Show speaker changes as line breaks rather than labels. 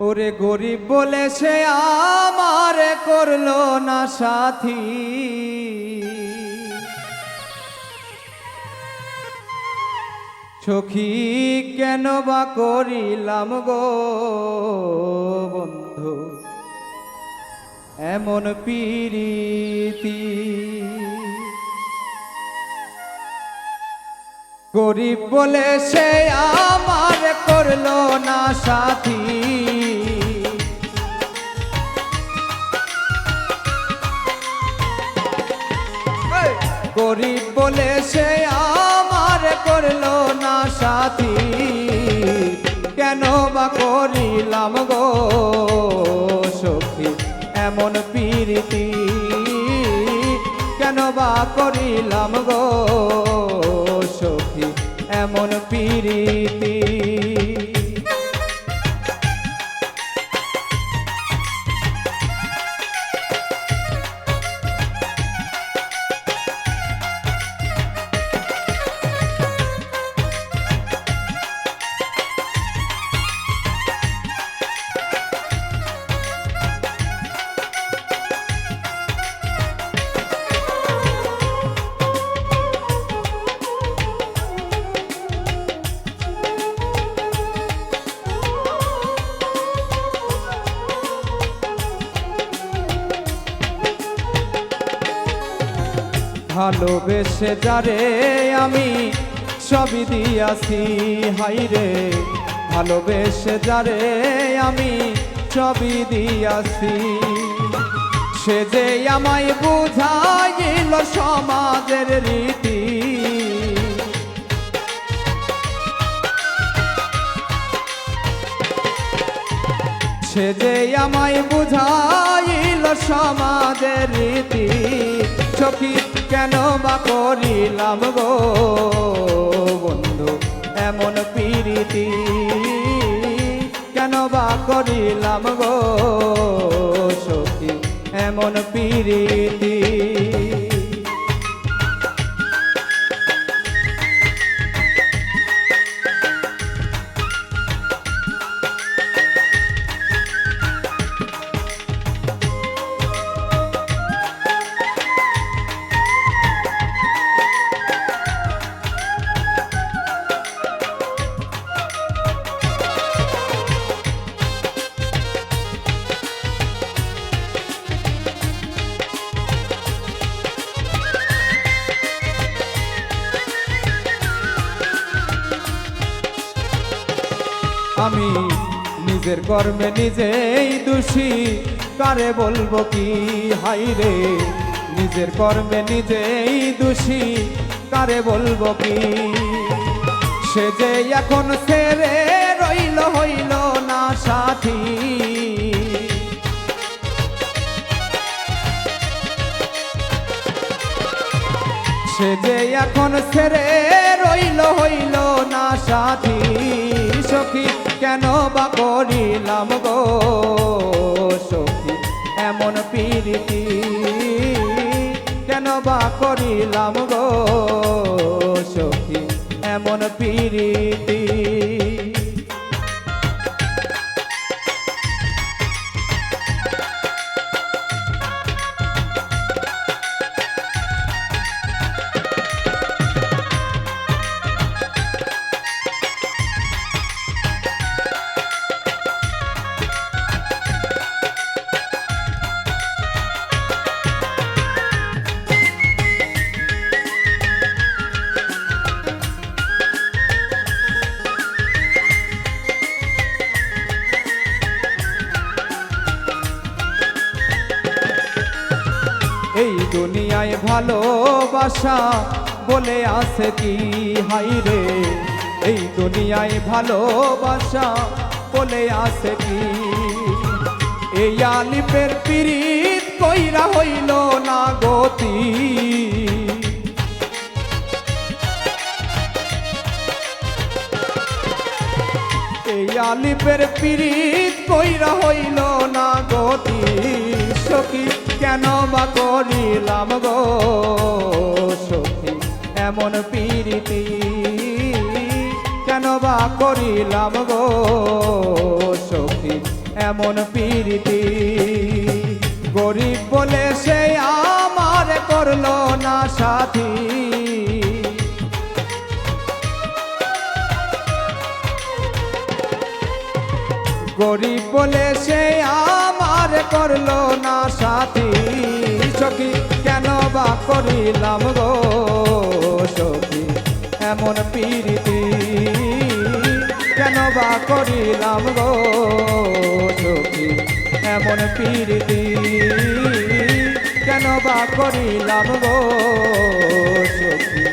ওরে গরিব বলে সে আমার করল না সাথী। সখী, কেন বা করিলাম গো বন্ধু? এমন পিরিতি গরিব বলে সে আমার করল না সাথী। গরিব বলে সে আমার করল না সাথী। কেন বা করিলাম গো সখী এমন প্রীতি? কেন বা করিলাম গো এমন প্রীতি ভালোবেসে যারে আমি সবই দিয়াছি হাইরে ভালোবেসে যারে আমি সবই দিয়াছি। সে যে আমায় বুঝাইল সমাজের রীতি। সে যে আমায় বুঝাইল সমাজের রীতি। সখী কেন বা করিলাম গো বন্ধু? এমন প্রীতি কেন বা করিলাম গো সখী? এমন প্রীতি আমি নিজের কর্মে নিজেই দোষী। কারে বলব কি হাই রে? নিজের কর্মে নিজেই দোষী। কারে বলব কি? সে যে এখন ছেড়ে রইল, হইল না সাথী। সে যে এখন ছেড়ে বা করিলাম গো সখী এমন প্রীতি কেন বা করিলাম গো সখী এমন প্রীতি এই দুনিয়ায় ভালোবাসা বলে আছে কি? হাই রে। এই দুনিয়ায় ভালোবাসা বলে আছে কি? এই আলিপের পিরিত কইরা হইল না গতি। এই আলিপের পিরিত কইরা হইল না গতি। সখী, কেন বা করিলাম গো সখী? এমন পিরিতি কেন বা করিলাম গো সখী? এমন পীড়িতি গরিব বলে সে আমার করল না সাথী। গরিব বলে সে আমার করল না সাথী। সখী, কেন বা করিলাম গো সখী? এমন পীড়িতি কেন বা করিলাম গো সখী? এমন পীড়িতি কেন বা করিলাম গো সখী?